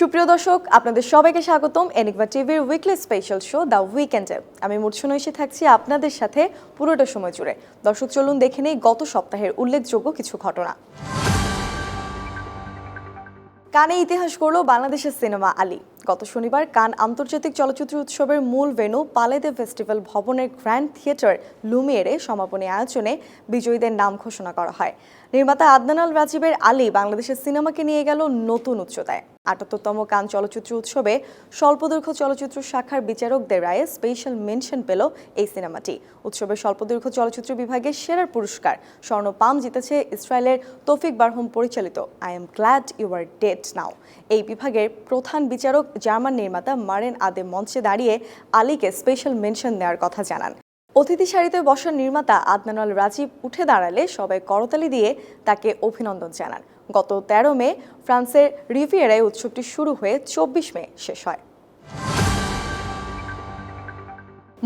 সুপ্রিয় দর্শক, আপনাদের সবাইকে স্বাগতম এনিকভা টিভির উইকলি স্পেশাল শো দ্য উইকেন্ডে আমি মূর্ছনা এসে থাকছি আপনাদের সাথে পুরোটা সময় জুড়ে। দর্শক, চলুন দেখে নেই গত সপ্তাহের উল্লেখযোগ্য কিছু ঘটনা। কানে ইতিহাস করল বাংলাদেশের সিনেমা আলী। গত শনিবার কান আন্তর্জাতিক চলচ্চিত্র উৎসবের মূল ভেন্যু পালেদে ফেস্টিভ্যাল ভবনের গ্র্যান্ড থিয়েটার লুমিয়েরে সমাপনী আয়োজনে বিজয়ীদের নাম ঘোষণা করা হয়। নির্মাতা আদনান আল রাজীবের আলী বাংলাদেশের সিনেমাকে নিয়ে গেল নতুন উচ্চতায়। আটাত্তরতম কান চলচ্চিত্র উৎসবে স্বল্পদৈর্ঘ্য চলচ্চিত্র শাখার বিচারকদের রায়ে স্পেশাল মেনশন পেল এই সিনেমাটি। উৎসবের স্বল্পদৈর্ঘ্য চলচ্চিত্র বিভাগে সেরার পুরস্কার স্বর্ণ পাম জিতেছে ইসরায়েলের তৌফিক বারহম পরিচালিত I am glad you are dead now এই বিভাগের প্রধান বিচারক জার্মান নির্মাতা মারেন আদে মঞ্চে দাঁড়িয়ে আলীকে স্পেশাল মেনশন দেওয়ার কথা জানান। অতিথি সারিতে বসার নির্মাতা আদনানুল রাজীব উঠে দাঁড়ালে সবাই করতালি দিয়ে তাকে অভিনন্দন জানান। গত তেরো মে ফ্রান্সের রিভিয়েরায় উৎসবটি শুরু হয়ে চব্বিশ মে শেষ হয়।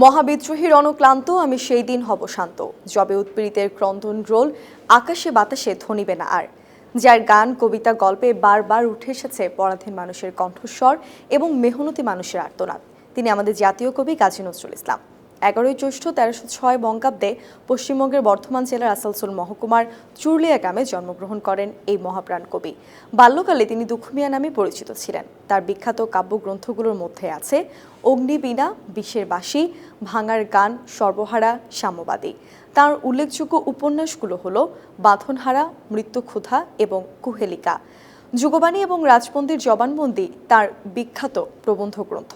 মহাবিদ্রোহীর অনুক্লান্ত আমি সেই দিন হব শান্ত। জবে উৎপীড়িতের ক্রন্দন রোল, আকাশে বাতাসে ধনিবে না আর। যার গান, কবিতা, গল্পে বারবার উঠে এসেছে পরাধীন মানুষের কণ্ঠস্বর এবং মেহনতি মানুষের আর্তনাদ। তিনি আমাদের জাতীয় কবি কাজী নজরুল ইসলাম। এগারোই জ্যৈষ্ঠ তেরোশো ছয় বঙ্গাব্দে পশ্চিমবঙ্গের বর্ধমান জেলার আসানসোল মহকুমার চুরলিয়া গ্রামে জন্মগ্রহণ করেন এই মহাপ্রাণ কবি। বাল্যকালে তিনি দুঃখমিয়া নামে পরিচিত ছিলেন। তার বিখ্যাত কাব্যগ্রন্থগুলোর মধ্যে আছে অগ্নিবীণা, বিষের বাসী ভাঙার গান, সর্বহারা সাম্যবাদী তার উল্লেখযোগ্য উপন্যাসগুলো হল বাঁধনহারা, মৃত্যুক্ষুধা এবং কুহেলিকা। যুগবাণী এবং রাজবন্দির জবানবন্দি তার বিখ্যাত প্রবন্ধ গ্রন্থ।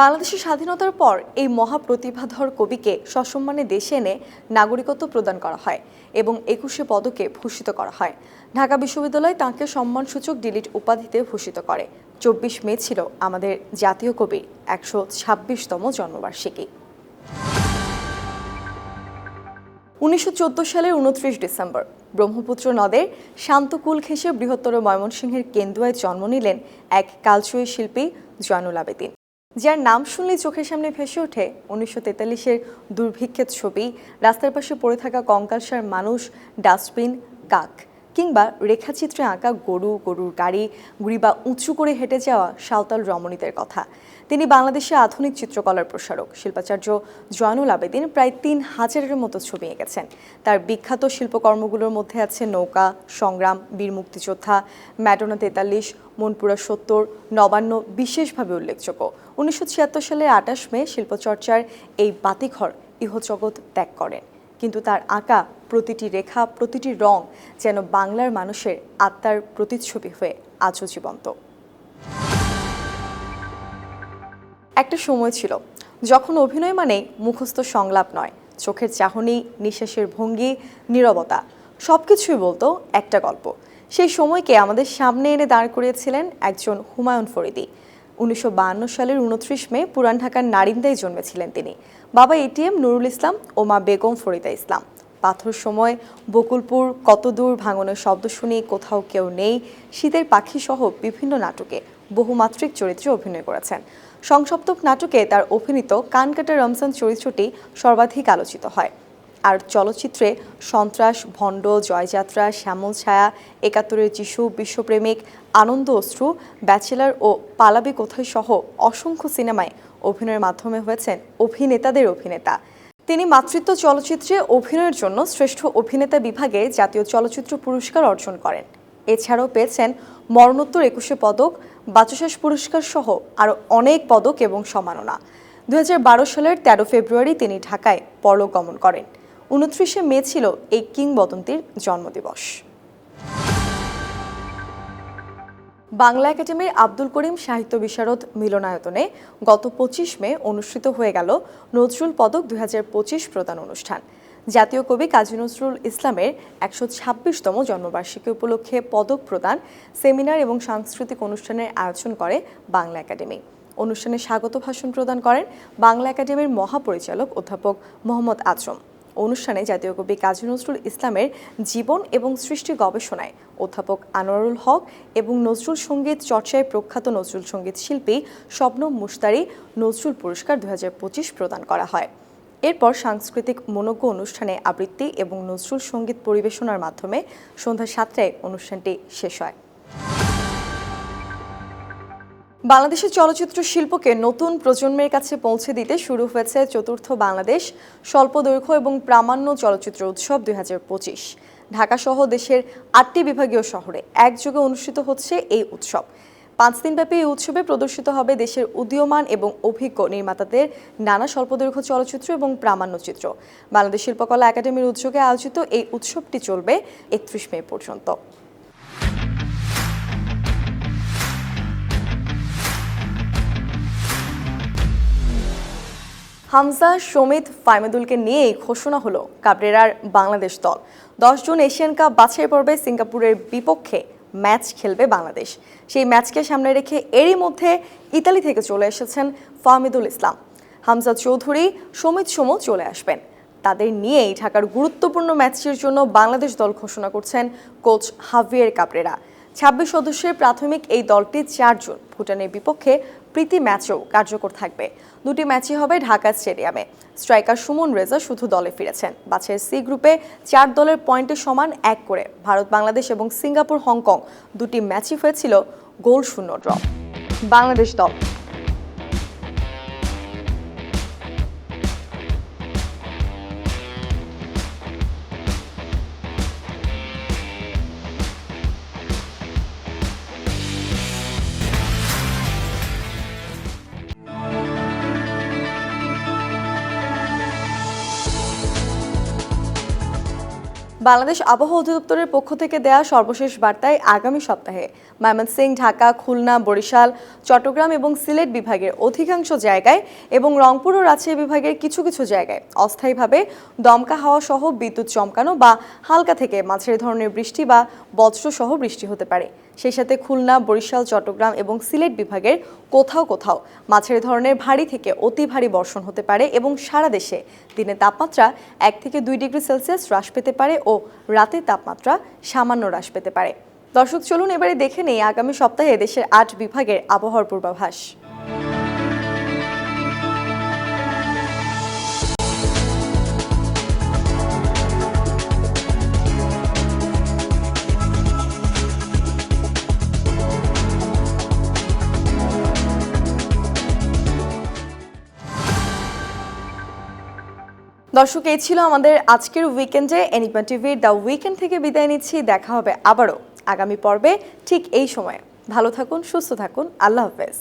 বাংলাদেশের স্বাধীনতার পর এই মহাপ্রতিভাধর কবিকে সসম্মানে দেশে এনে নাগরিকত্ব প্রদান করা হয় এবং একুশে পদকে ভূষিত করা হয়। ঢাকা বিশ্ববিদ্যালয় তাঁকে সম্মানসূচক ডিলিট উপাধিতে ভূষিত করে। চব্বিশ মে ছিল আমাদের জাতীয় কবির একশো ছাব্বিশতম জন্মবার্ষিকী। উনিশশো চোদ্দ সালের উনত্রিশ ডিসেম্বর, ব্রহ্মপুত্র নদের শান্তকুল ঘেঁষে বৃহত্তর ময়মনসিংহের কেন্দুয়ায় জন্ম নিলেন এক কালচুয়ী শিল্পী জয়নুল আবেদিন। যার নাম শুনলে চোখের সামনে ভেসে ওঠে, উনিশশো তেতাল্লিশের দুর্ভিক্ষের ছবি। রাস্তার পাশে পড়ে থাকা কঙ্কালসার মানুষ, ডাস্টবিন, কাক। কিংবা রেখাচিত্রে আঁকা গরু, গরুর গাড়ি, গুড়ি বা উঁচু করে হেঁটে যাওয়া সাঁওতাল রমণীদের কথা। তিনি বাংলাদেশে আধুনিক চিত্রকলার প্রসারক। শিল্পাচার্য জয়নুল আবেদিন প্রায় তিন হাজারের মতো ছবি এঁকেছেন। তার বিখ্যাত শিল্পকর্মগুলোর মধ্যে আছে নৌকা, সংগ্রাম, বীর মুক্তিযোদ্ধা, ম্যাডোনা তেতাল্লিশ, মনপুরা সত্তর, নবান্ন বিশেষভাবে উল্লেখযোগ্য। উনিশশো ছিয়াত্তর সালের আটাশ মে শিল্পচর্চার এই বাতিঘর ইহজগৎ ত্যাগ করেন। কিন্তু তার আঁকা প্রতিটি রেখা, প্রতিটি রং যেন বাংলার মানুষের আত্মার প্রতিচ্ছবি হয়ে আজও জীবন্ত। একটা সময় ছিল যখন অভিনয় মানে মুখস্থ সংলাপ নয়, চোখের চাহনি, নিঃশ্বাসের ভঙ্গি, নীরবতা সব কিছুই বলতো একটা গল্প। সেই সময়কে আমাদের সামনে এনে দাঁড় করিয়েছিলেন একজন হুমায়ুন ফরিদি। উনিশশো সালের উনত্রিশ মে পুরান ঢাকার নারিন্দায় জন্মেছিলেন তিনি। বাবা এটিএম নুরুল ইসলাম ও মা বেগম ফরিদা ইসলাম। পাথর সময় বকুলপুর কত দূর ভাঙনের শব্দ শুনি কোথাও কেউ নেই। শীতের পাখি সহ বিভিন্ন নাটকে বহুমাত্রিক চরিত্রে অভিনয় করেছেন। সংসপ্তক নাটকে তার অভিনীত কানকাটা রমজান চরিত্রটি সর্বাধিক আলোচিত হয়। আর চলচ্চিত্রে সন্ত্রাস, ভণ্ড, জয়যাত্রা, শ্যামল ছায়া, একাত্তরের যিশু, বিশ্বপ্রেমিক, আনন্দ অশ্রু, ব্যাচেলার ও পালাবি কোথায় সহ অসংখ্য সিনেমায় অভিনয়ের মাধ্যমে হয়েছেন অভিনেতাদের অভিনেতা। তিনি মাতৃত্ব চলচ্চিত্রে অভিনয়ের জন্য শ্রেষ্ঠ অভিনেতা বিভাগে জাতীয় চলচ্চিত্র পুরস্কার অর্জন করেন। এছাড়াও পেয়েছেন মরণোত্তর একুশে পদক, বাচসাস পুরস্কার সহ আরও অনেক পদক এবং সম্মাননা। দু হাজার বারো সালের তেরো ফেব্রুয়ারি তিনি ঢাকায় পরলোক গমন করেন। উনত্রিশে মে ছিল এই কিংবদন্তির জন্মদিবস। বাংলা একাডেমির আব্দুল করিম সাহিত্য বিশারদ মিলনায়তনে গত পঁচিশ মে অনুষ্ঠিত হয়ে গেল নজরুল পদক দুই হাজার পঁচিশ প্রদান অনুষ্ঠান। জাতীয় কবি কাজী নজরুল ইসলামের একশো ছাব্বিশতম জন্মবার্ষিকী উপলক্ষে পদক প্রদান, সেমিনার এবং সাংস্কৃতিক অনুষ্ঠানের আয়োজন করে বাংলা একাডেমি। অনুষ্ঠানে স্বাগত ভাষণ প্রদান করেন বাংলা একাডেমির মহাপরিচালক অধ্যাপক মোহাম্মদ আজম। অনুষ্ঠানে জাতীয় কবি কাজী নজরুল ইসলামের জীবন এবং সৃষ্টি গবেষণায় অধ্যাপক আনোয়ারুল হক এবং নজরুল সংগীত চর্চায় প্রখ্যাত নজরুল সংগীত শিল্পী শবনম মুস্তারি নজরুল পুরস্কার দু হাজার পঁচিশ প্রদান করা হয়। এরপর সাংস্কৃতিক মনোজ্ঞ অনুষ্ঠানে আবৃত্তি এবং নজরুল সংগীত পরিবেশনার মাধ্যমে সন্ধ্যা সাতটায় অনুষ্ঠানটি শেষ হয়। বাংলাদেশের চলচ্চিত্র শিল্পকে নতুন প্রজন্মের কাছে পৌঁছে দিতে শুরু হয়েছে চতুর্থ বাংলাদেশ স্বল্পদৈর্ঘ্য এবং প্রামাণ্য চলচ্চিত্র উৎসব দুই ঢাকা সহ দেশের আটটি বিভাগীয় শহরে একযোগে অনুষ্ঠিত হচ্ছে এই উৎসব। পাঁচ দিনব্যাপী এই উৎসবে প্রদর্শিত হবে দেশের উদীয়মান এবং অভিজ্ঞ নির্মাতাদের নানা স্বল্পদৈর্ঘ্য চলচ্চিত্র এবং প্রামাণ্য চিত্র। বাংলাদেশ শিল্পকলা একাডেমির উদ্যোগে আয়োজিত এই উৎসবটি চলবে একত্রিশ মে পর্যন্ত। হামজা, সমিত, ফাইমেদুলকে নিয়েই ঘোষণা হলো কাবরেরার বাংলাদেশ দল। দশ জুন এশিয়ান কাপ বাছাই পর্বে সিঙ্গাপুরের বিপক্ষে ম্যাচ খেলবে বাংলাদেশ। সেই ম্যাচকে সামনে রেখে এরই মধ্যে ইতালি থেকে চলে এসেছেন ফাহমিদুল ইসলাম। হামজা চৌধুরী, সমিত সমও চলে আসবেন। তাদের নিয়েই ঢাকার গুরুত্বপূর্ণ ম্যাচটির জন্য বাংলাদেশ দল ঘোষণা করছেন কোচ হাভিয়ের কাবরেরা। ছাব্বিশ সদস্যের প্রাথমিক এই দলটি চারজন ভুটানের বিপক্ষে প্রীতি ম্যাচও কার্যকর থাকবে। দুটি ম্যাচই হবে ঢাকা স্টেডিয়ামে। স্ট্রাইকার সুমন রেজা শুধু দলে ফিরেছেন। বাছের সি গ্রুপে চার দলের পয়েন্টে সমান এক করে। ভারত, বাংলাদেশ এবং সিঙ্গাপুর, হংকং দুটি ম্যাচই হয়েছিল গোল শূন্য ড্র। বাংলাদেশ দল বাংলাদেশ আবহাওয়া অধিদপ্তরের পক্ষ থেকে দেয়া সর্বশেষ বার্তায় আগামী সপ্তাহে ময়মনসিং, ঢাকা, খুলনা, বরিশাল, চট্টগ্রাম এবং সিলেট বিভাগের অধিকাংশ জায়গায় এবং রংপুর ও রাজশাহী বিভাগের কিছু কিছু জায়গায় অস্থায়ীভাবে দমকা হাওয়া সহ বিদ্যুৎ চমকানো বা হালকা থেকে মাঝারি ধরনের বৃষ্টি বা বজ্র সহ বৃষ্টি হতে পারে। সেই সাথে খুলনা, বরিশাল, চট্টগ্রাম এবং সিলেট বিভাগের কোথাও কোথাও মাঝারি ধরনের ভারী থেকে অতি ভারী বর্ষণ হতে পারে এবং সারা দেশে দিনে তাপমাত্রা এক থেকে দুই ডিগ্রি সেলসিয়াস হ্রাস পেতে পারে ও রাতে তাপমাত্রা সামান্য হ্রাস পেতে পারে। দর্শক, চলুন এবারে দেখে নেই আগামী সপ্তাহে দেশের আট বিভাগের আবহাওয়ার পূর্বাভাস। দর্শক, এই ছিল আমাদের আজকের উইকেন্ডে এনিপা টিভির দ্য উইকেন্ড থেকে বিদায় নিচ্ছি। দেখা হবে আবারও আগামী পর্বে ঠিক এই সময়ে। ভালো থাকুন, সুস্থ থাকুন। আল্লাহ হাফেজ।